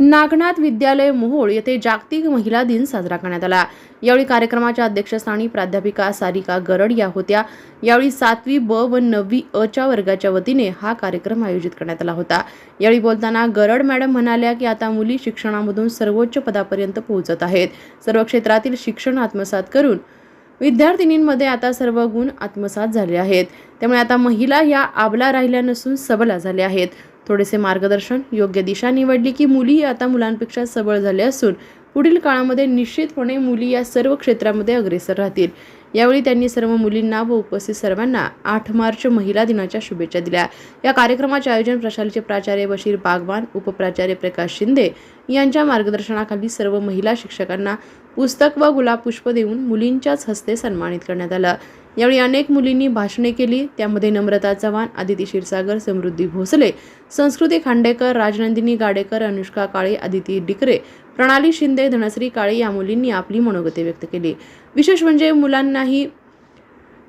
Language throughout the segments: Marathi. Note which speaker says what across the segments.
Speaker 1: नागनाथ विद्यालय मोहोळ येथे जागतिक महिला दिन साजरा करण्यात आला. यावेळी कार्यक्रमाच्या अध्यक्षस्थानी प्राध्यापिका सारिका गरड या होत्या. यावेळी सातवी ब व नववी अ च्या वर्गाच्या वतीने हा कार्यक्रम आयोजित करण्यात आला होता. यावेळी बोलताना गरड मॅडम म्हणाल्या की आता मुली शिक्षणामधून सर्वोच्च पदापर्यंत पोहोचत आहेत. सर्व क्षेत्रातील शिक्षण आत्मसात करून विद्यार्थिनींमध्ये आता सर्व गुण आत्मसात झाले आहेत. त्यामुळे आता महिला या आबला राहिल्या नसून सबला झाल्या आहेत. थोडेसे मार्गदर्शन योग्य दिशा निवडली की मुलीही आता मुलांपेक्षा सबळ झाले असून पुढील काळामध्ये निश्चितपणे मुली या सर्व क्षेत्रामध्ये अग्रेसर राहतील. यावेळी त्यांनी सर्व मुलींना व उपस्थित सर्वांना आठ मार्च महिला दिनाच्या शुभेच्छा दिल्या. या कार्यक्रमाचे आयोजन प्रशालेचे प्राचार्य बशीर बागवान उपप्राचार्य प्रकाश शिंदे यांच्या मार्गदर्शनाखाली सर्व महिला शिक्षकांना पुस्तक व गुलाब पुष्प देऊन मुलींच्याच हस्ते सन्मानित करण्यात आलं. यावेळी अनेक मुलींनी भाषणे केली. त्यामध्ये नम्रता चव्हाण आदिती क्षीरसागर समृद्धी भोसले संस्कृती खांडेकर राजनंदिनी गाडेकर अनुष्का काळे आदिती डिकरे प्रणाली शिंदे धनश्री काळे या मुलींनी आपली मनोगते व्यक्त केली. विशेष म्हणजे मुलांनाही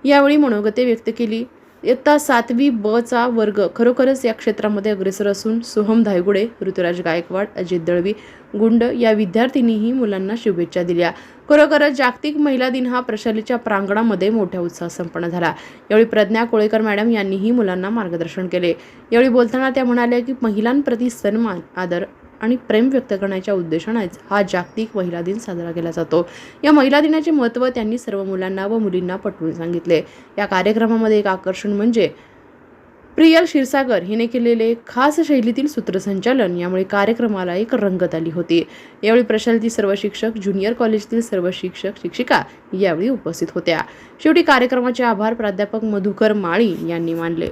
Speaker 1: यावेळी मनोगते व्यक्त केली. इयत्ता सातवी ब चा वर्ग खरोखरच या क्षेत्रामध्ये अग्रेसर असून सोहम धायगुडे ऋतुराज गायकवाड अजित दळवी गुंड या विद्यार्थिनीही मुलांना शुभेच्छा दिल्या. खरोखरच जागतिक महिला दिन हा प्रशालेच्या प्रांगणामध्ये मोठ्या उत्साहात संपन्न झाला. यावेळी प्रज्ञा कोळेकर मॅडम यांनीही मुलांना मार्गदर्शन केले. यावेळी बोलताना त्या म्हणाल्या की महिलांप्रती सन्मान आदर आणि प्रेम व्यक्त करण्याच्या उद्देशानेच हा जागतिक महिला दिन साजरा केला जातो. या महिला दिनाचे महत्त्व त्यांनी सर्व मुलांना व मुलींना पटवून सांगितले. या कार्यक्रमामध्ये एक आकर्षण म्हणजे प्रियल क्षीरसागर हिने केलेले खास शैलीतील सूत्रसंचालन यामुळे कार्यक्रमाला एक रंगत आली होती. यावेळी प्रशालती सर्व शिक्षक ज्युनियर कॉलेजतील सर्व शिक्षक शिक्षिका यावेळी उपस्थित होत्या. शेवटी कार्यक्रमाचे आभार प्राध्यापक मधुकर माळी यांनी मानले.